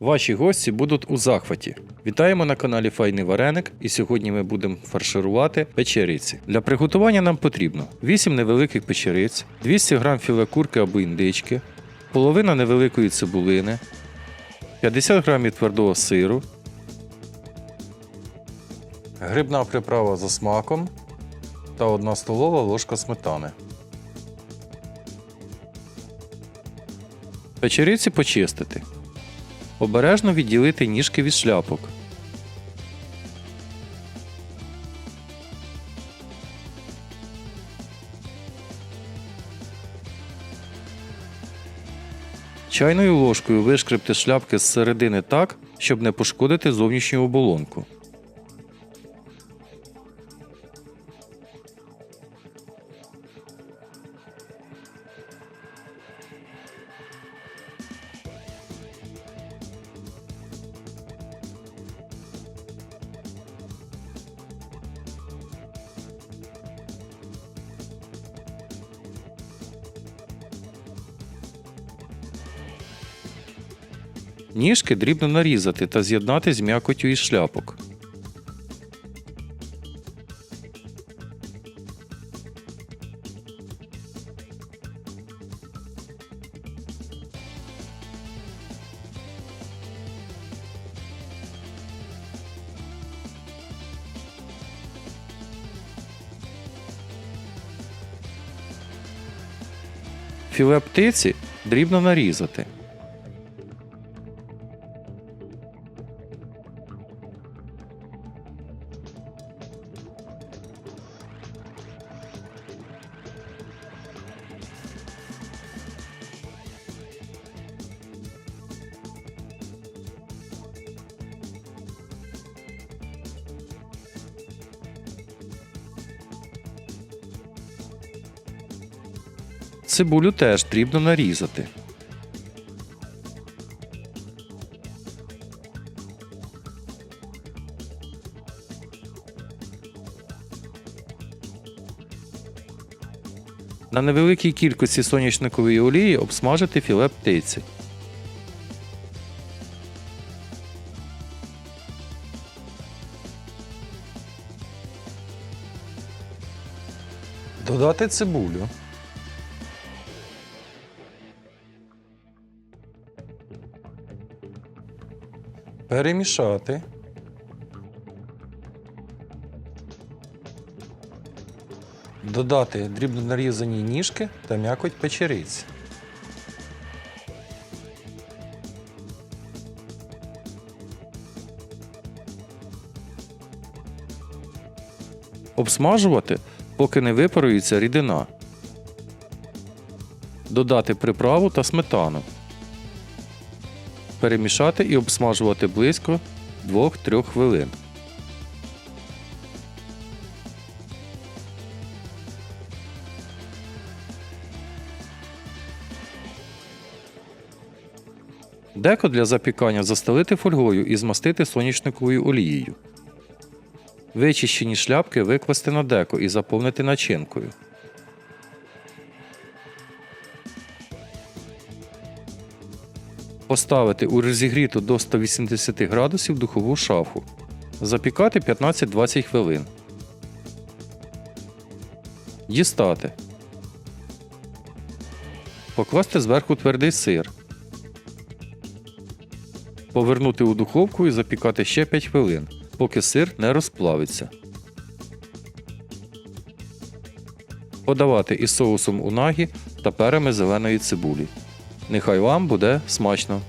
Ваші гості будуть у захваті. Вітаємо на каналі Файний Вареник, і сьогодні ми будемо фарширувати печериці. Для приготування нам потрібно 8 невеликих печериць, 200 г філе курки або індички, половина невеликої цибулини, 50 г твердого сиру, грибна приправа за смаком та 1 столова ложка сметани. Печериці почистити. Обережно відділити ніжки від шляпок. Чайною ложкою вишкребте шляпки з середини так, щоб не пошкодити зовнішню оболонку. Ніжки дрібно нарізати та з'єднати з м'якотю із шляпок. Філе птиці дрібно нарізати. Цибулю теж дрібно нарізати. На невеликій кількості соняшникової олії обсмажити філе птиці. Додати цибулю. Перемішати. Додати дрібно нарізані ніжки та м'якоть печериць. Обсмажувати, поки не випарується рідина. Додати приправу та сметану. Перемішати і обсмажувати близько 2-3 хвилин. Деко для запікання застелити фольгою і змастити соняшниковою олією. Вичищені шляпки викласти на деко і заповнити начинкою. Поставити у розігріту до 180 градусів духову шафу. Запікати 15-20 хвилин. Дістати. Покласти зверху твердий сир. Повернути у духовку і запікати ще 5 хвилин, поки сир не розплавиться. Подавати із соусом унагі та перами зеленої цибулі. Нехай вам буде смачно!